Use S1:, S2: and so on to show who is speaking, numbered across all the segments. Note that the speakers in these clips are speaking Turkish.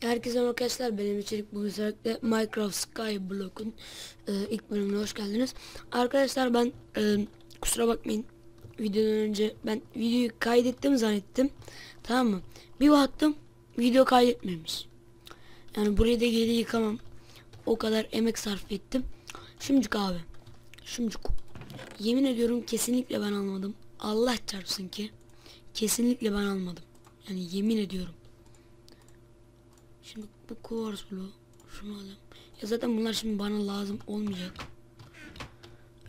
S1: Herkese arkadaşlar benim içerik bugün özellikle Minecraft Skyblock'un e, ilk bölümüne hoş geldiniz. Arkadaşlar ben e, kusura bakmayın videodan önce ben videoyu kaydettim zannettim. Tamam mı? Bir baktım video kaydetmemiş. Yani burayı da geri yıkamam. O kadar emek sarf ettim. Şimdicik abi. Şimdicik. Yemin ediyorum kesinlikle ben almadım. Allah çarpsın ki. Kesinlikle ben almadım. Yani yemin ediyorum. Şimdi bu kuvars bloğu. Şunu alayım. Ya zaten bunlar şimdi bana lazım olmayacak.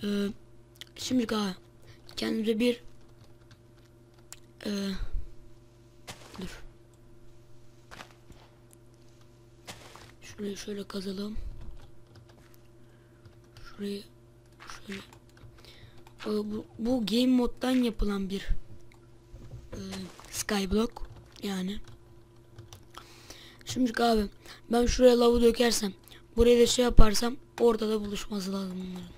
S1: Ee, şimdi abi kendimize bir ee, dur. Şurayı şöyle kazalım. Şurayı şöyle Ee, bu, bu game moddan yapılan bir e, skyblock yani. Şimdi abi ben şuraya lavı dökersem buraya da şey yaparsam ortada buluşması lazım bunların.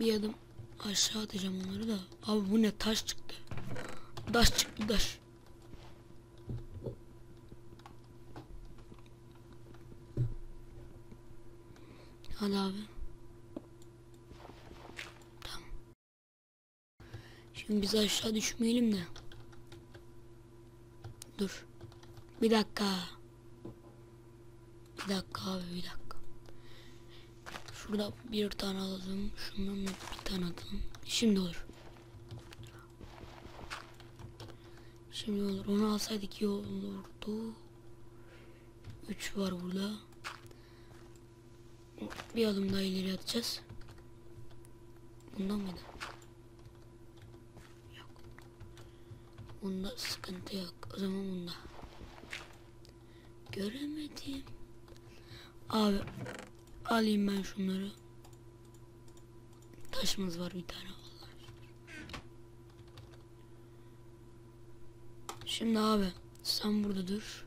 S1: Bir adım aşağı atacağım onları da. Abi bu ne taş çıktı. Taş çıktı taş. Hadi abi. Tamam. Şimdi biz aşağı düşmeyelim de. Dur. Bir dakika. Bir dakika abi bir dakika. Şurada bir tane alalım. Şundan da bir tane atalım. Şimdi olur. Şimdi olur. Onu alsaydık iyi olurdu. 3 var burada. Bir adım daha ileri atacağız. Bundan mıydı? Yok. Bunda sıkıntı yok. O zaman bunda. Göremedim. Abi alayım ben şunları. Taşımız var bir tane vallahi. Şimdi abi sen burada dur.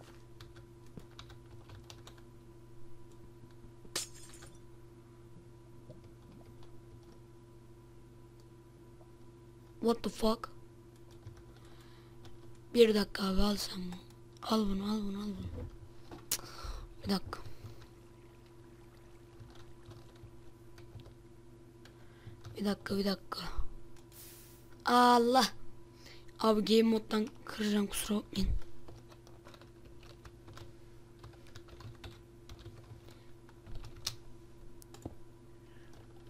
S1: What the fuck? Bir dakika abi al sen bunu. Al bunu al bunu al bunu. Bir dakika. Bir dakika bir dakika. Allah. Abi game moddan kıracağım kusura bakmayın.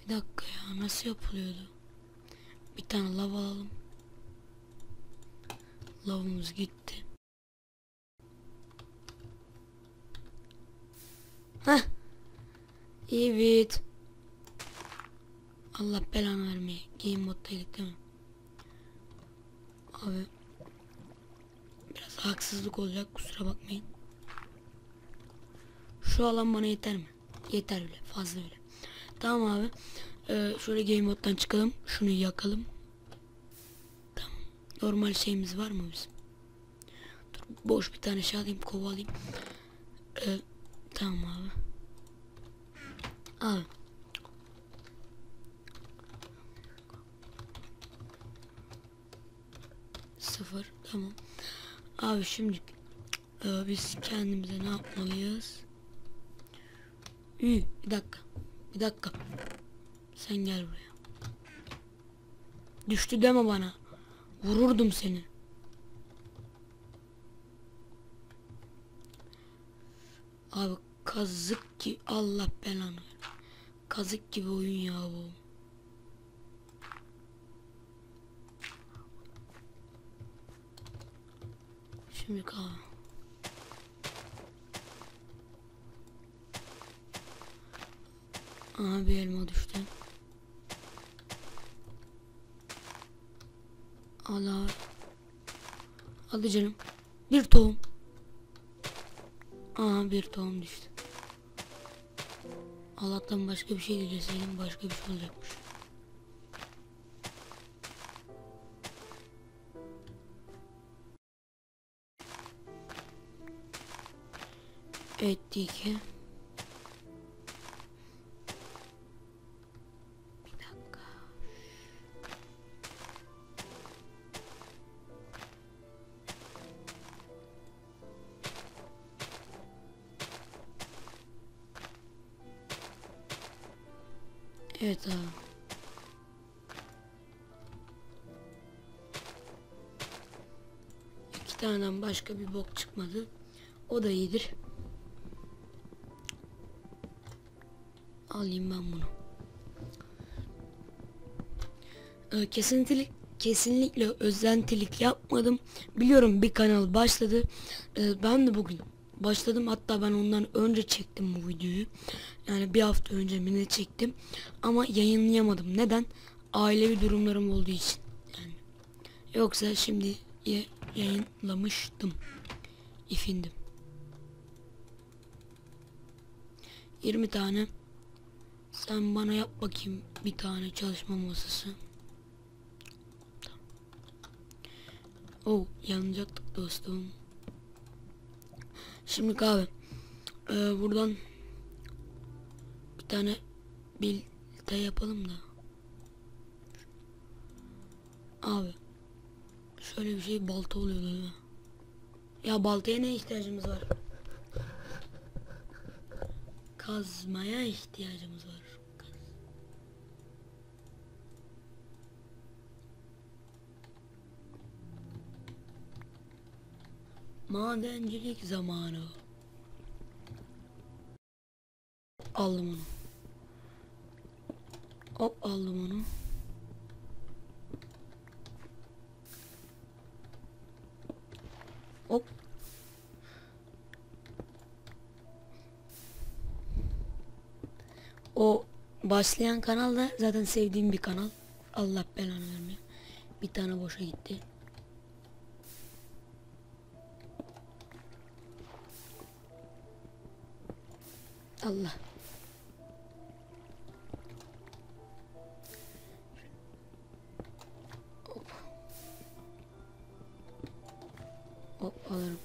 S1: Bir dakika ya nasıl yapılıyordu? Bir tane lav alalım. Lavımız gitti. Heh. Evet. Allah belanı vermeye. Game moddaydık değil mi? Abi. Biraz haksızlık olacak kusura bakmayın. Şu alan bana yeter mi? Yeter bile fazla bile. Tamam abi. Ee, şöyle game moddan çıkalım. Şunu yakalım. Tamam. Normal şeyimiz var mı bizim? Dur, boş bir tane şey alayım kova alayım. Tamam abi. Abi. Sıfır tamam. Abi şimdi e, biz kendimize ne yapmalıyız? Ü, bir dakika. Bir dakika. Sen gel buraya. Düştü deme bana. Vururdum seni. Abi kazık ki Allah belanı. Kazık gibi oyun ya bu. Şimdi kal. Aha bir elma düştü. Allah. Hadi canım. Bir tohum. Aha bir tohum düştü. Allah'tan başka bir şey dileseydim başka bir şey olacakmış. Evet ki. Evet abi. İki taneden başka bir bok çıkmadı. O da iyidir. Alayım ben bunu. Ee, kesinlikle kesinlikle özentilik yapmadım. Biliyorum bir kanal başladı. Ee, ben de bugün başladım. Hatta ben ondan önce çektim bu videoyu. Yani bir hafta önce mi ne çektim. Ama yayınlayamadım. Neden? Ailevi durumlarım olduğu için. Yani. Yoksa şimdi ya- yayınlamıştım. İfindim. 20 tane. Sen bana yap bakayım bir tane çalışma masası. Oh yanacaktık dostum. Şimdi kahve. Ee, buradan bir tane bilte yapalım da. Abi. Şöyle bir şey balta oluyor değil mi? Ya baltaya ne ihtiyacımız var? Kazmaya ihtiyacımız var. Madencilik zamanı. Aldım onu. Hop aldım onu. Hop. O başlayan kanal da zaten sevdiğim bir kanal. Allah belanı vermiyor. Bir tane boşa gitti. Allah. Hop. Hop alırım.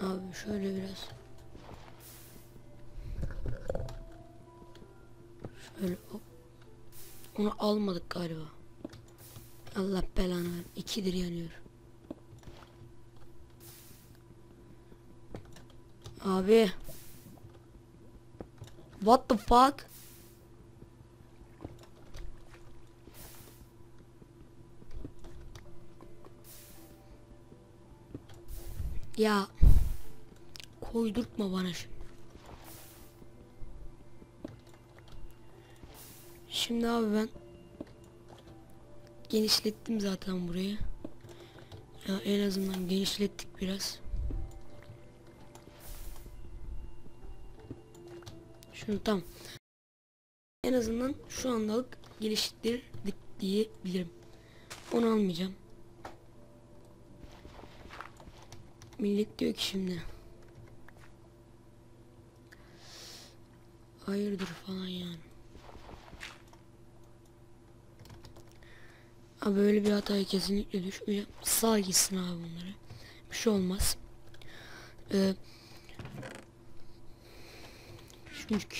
S1: Abi şöyle biraz. Şöyle hop. Onu almadık galiba. Allah belanı ver. İkidir yanıyor. Abi. What the fuck? Ya. Koydurtma bana şimdi. Şimdi abi ben genişlettim zaten burayı. Ya en azından genişlettik biraz. Şunu tam. En azından şu andalık geliştirdik diyebilirim. Onu almayacağım. Millet diyor ki şimdi. Hayırdır falan yani. Abi böyle bir hataya kesinlikle düşmeyeceğim. Sağ gitsin abi bunları. Bir şey olmaz. Ee, çünkü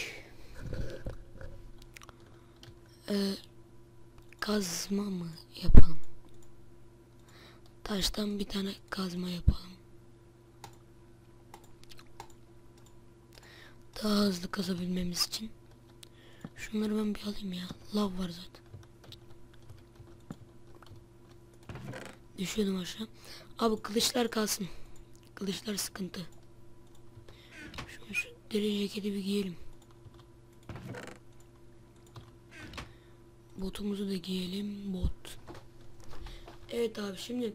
S1: ee, kazma mı yapalım? Taştan bir tane kazma yapalım. Daha hızlı kazabilmemiz için. Şunları ben bir alayım ya. Lav var zaten. Düşüyordum aşağı. Abi kılıçlar kalsın. Kılıçlar sıkıntı. Deri ceketi bir giyelim. Botumuzu da giyelim. Bot. Evet abi şimdi.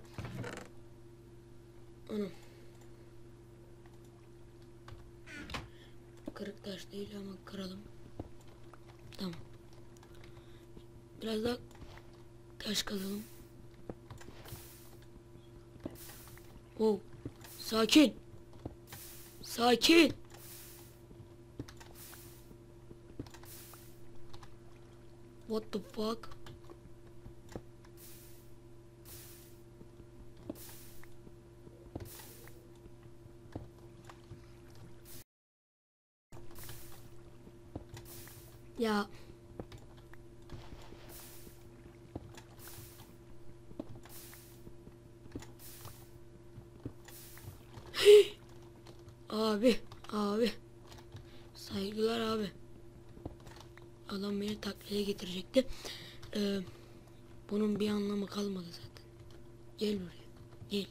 S1: Anam. Kırık taş değil ama kıralım. Tamam. Biraz daha taş kazalım. Oh. Sakin. Sakin. What the fuck? Ya. Gitti. Ee, bunun bir anlamı kalmadı zaten. Gel buraya. Gel.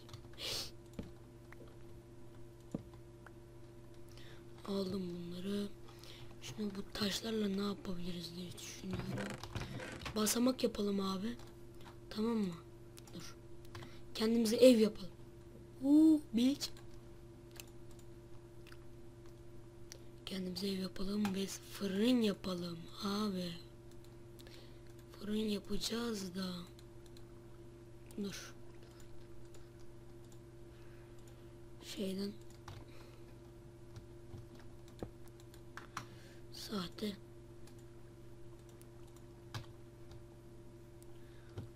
S1: Aldım bunları. Şimdi bu taşlarla ne yapabiliriz diye düşünüyorum. Basamak yapalım abi. Tamam mı? Dur. Kendimize ev yapalım. Uuu bitch. Kendimize ev yapalım ve fırın yapalım abi. Fırın yapacağız da. Dur. Şeyden Sahte.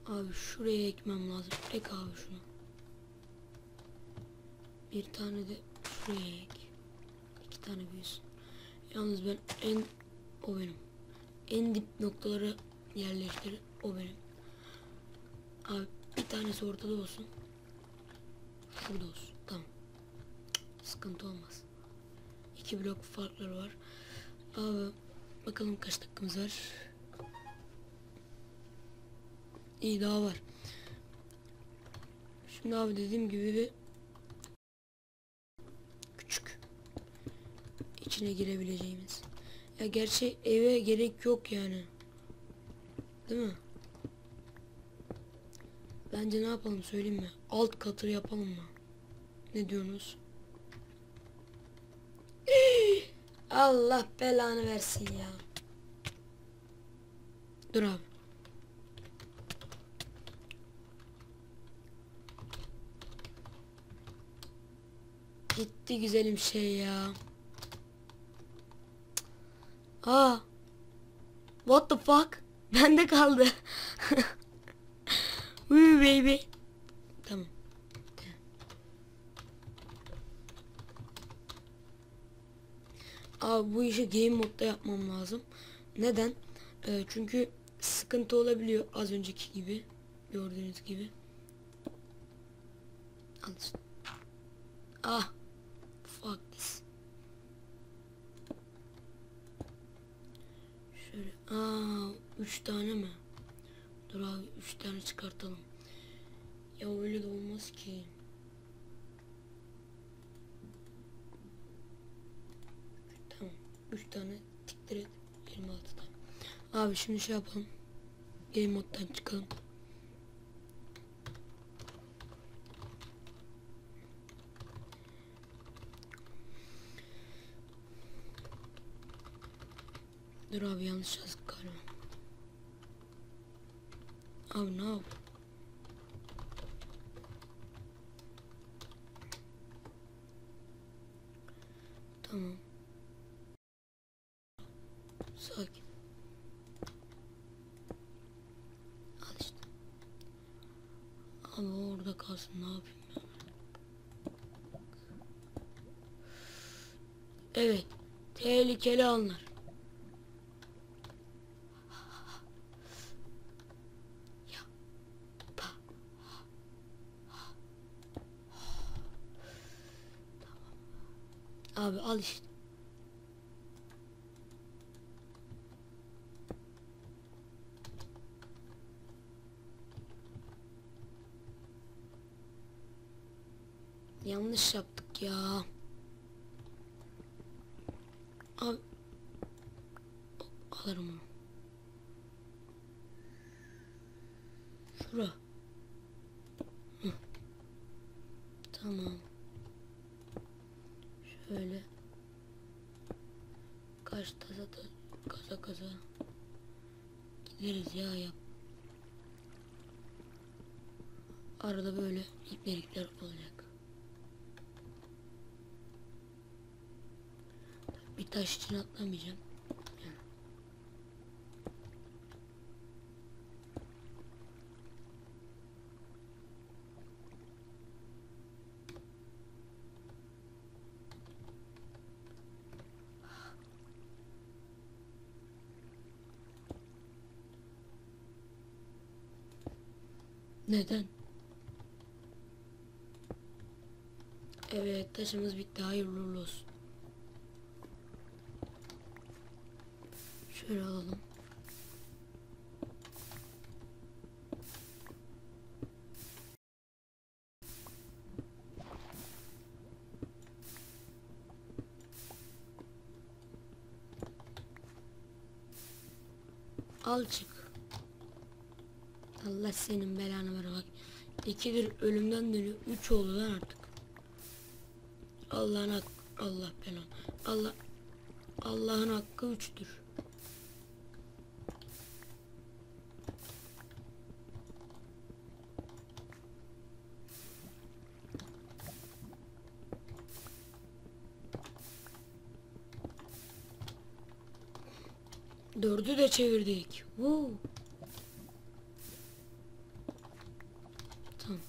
S1: Abi şuraya ekmem lazım. Ek abi şunu. Bir tane de şuraya ek. İki tane büyüsün. Yalnız ben en o benim. En dip noktaları yerleştir. O benim. Abi bir tanesi ortada olsun. Şurada olsun. Tamam. Sıkıntı olmaz. İki blok farkları var. Abi bakalım kaç dakikamız var. İyi daha var. Şimdi abi dediğim gibi bir küçük içine girebileceğimiz. Ya gerçi eve gerek yok yani. Değil mi? Bence ne yapalım söyleyeyim mi? Alt katı yapalım mı? Ne diyorsunuz? Allah belanı versin ya. Dur abi. Gitti güzelim şey ya. Aa. What the fuck? Bende kaldı. Woo baby. Tamam. Abi bu işi game modda yapmam lazım. Neden? Ee, çünkü sıkıntı olabiliyor az önceki gibi. Gördüğünüz gibi. Al. Ah. Fuck this. Şöyle. Aa, üç tane mi? Dur abi üç tane çıkartalım. Ya öyle de olmaz ki. Tamam. 3 tane tiktir et. 26 tane. Abi şimdi şey yapalım. Game moddan çıkalım. Dur abi yanlış yazdık ne yap? Tamam. Sakin. Al işte. Abi orada kalsın ne yapayım ben? Evet. Tehlikeli anlar. Ya. Pa. Tamam. Abi al işte. Yanlış yaptık ya. Abi. Alırım onu. Şura. Hı. Tamam. Şöyle. Kaç taza da kaza kaza. Gideriz ya yap. Arada böyle iplerikler olacak. Bir taş için atlamayacağım. Neden? Evet taşımız bitti hayırlı olsun. Şöyle alalım. Al çık. Allah senin belanı ver bak. İkidir ölümden dönüyor. Üç oldu lan artık. Allah'ın hak Allah belanı. Allah Allah'ın hakkı üçtür. Dördü de çevirdik. Woo. Tamam.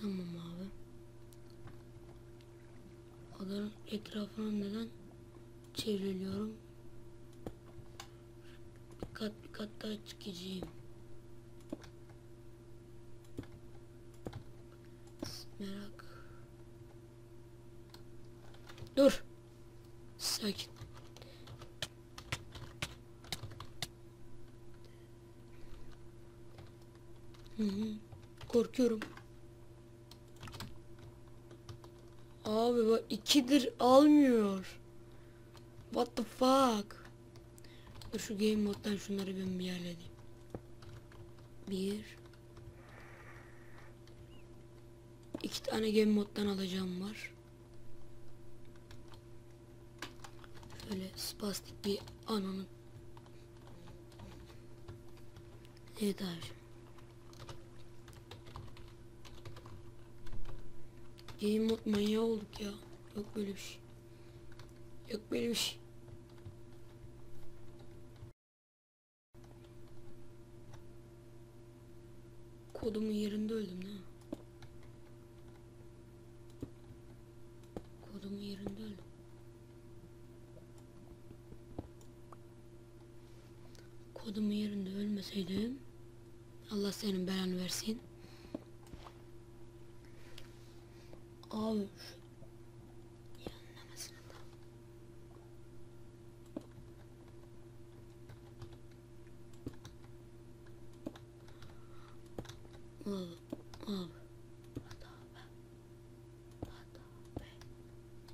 S1: Tamam abi. Adanın etrafına neden çevriliyorum? Bir kat bir kat daha çıkacağım. Merak. Dur. Sakin. Hı hı. Korkuyorum. Abi bak ikidir almıyor. What the fuck? Dur şu game moddan şunları ben bir halledeyim. Bir. İki tane game moddan alacağım var. Şöyle spastik bir ananın. Evet abi. Game mod manyağı olduk ya. Yok böyle bir şey. Yok böyle bir şey. Kodumun yerinde öldüm mi? Kodumun yerinde öldüm. Kodumun yerinde ölmeseydim Allah senin belanı versin. Abi Abi, abi.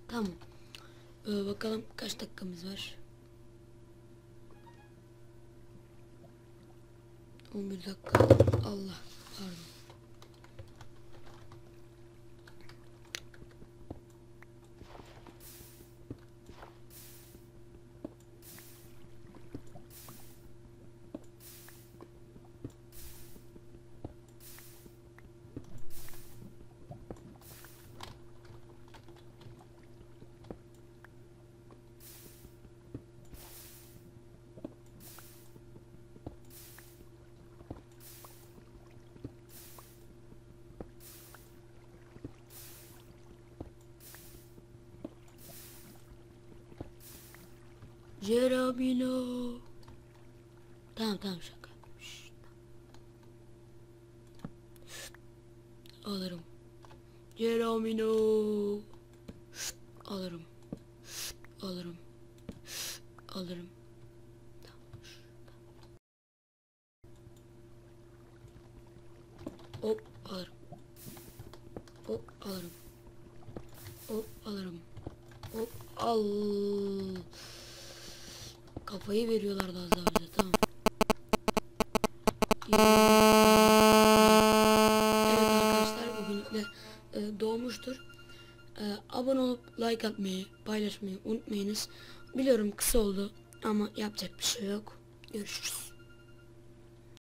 S1: Tamam. Ee, bakalım kaç dakikamız var. 11 dakika. Allah pardon. Jerabino. Tamam tamam şaka. Alırım. Jerabino. Şşt, Alırım. Alırım. Şşt, Alırım. Hop alırım. Hop alırım. Hop alırım. Hop al. Kafayı veriyorlardı az daha bize tamam. Evet arkadaşlar bugünlük de e, doğmuştur. E, abone olup like atmayı, paylaşmayı unutmayınız. Biliyorum kısa oldu ama yapacak bir şey yok. Görüşürüz.